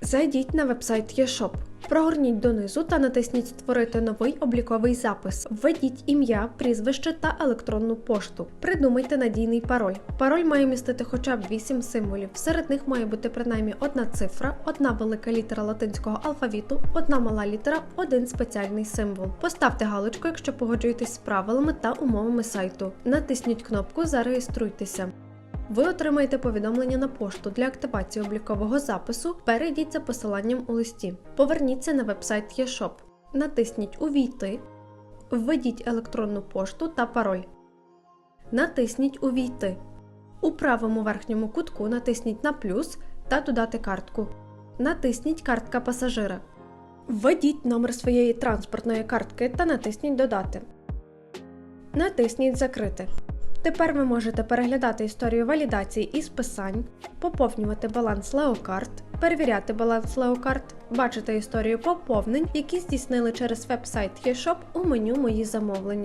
Зайдіть на вебсайт eShop. Прогорніть донизу та натисніть Створити новий обліковий запис. Введіть ім'я, прізвище та електронну пошту. Придумайте надійний пароль. Пароль має містити хоча б 8 символів. Серед них має бути принаймні одна цифра, одна велика літера латинського алфавіту, одна мала літера, один спеціальний символ. Поставте галочку, якщо погоджуєтесь з правилами та умовами сайту. Натисніть кнопку Зареєструйтеся. Ви отримаєте повідомлення на пошту для активації облікового запису. Перейдіть за посиланням у листі. Поверніться на вебсайт eShop. Натисніть Увійти, введіть електронну пошту та пароль. Натисніть Увійти. У правому верхньому кутку натисніть на плюс та додати картку. Натисніть Картка пасажира. Введіть номер своєї транспортної картки та натисніть Додати. Натисніть Закрити. Тепер ви можете переглядати історію валідації і списань, поповнювати баланс Леокарт, перевіряти баланс Леокарт, бачити історію поповнень, які здійснили через веб-сайт eShop у меню Мої замовлення.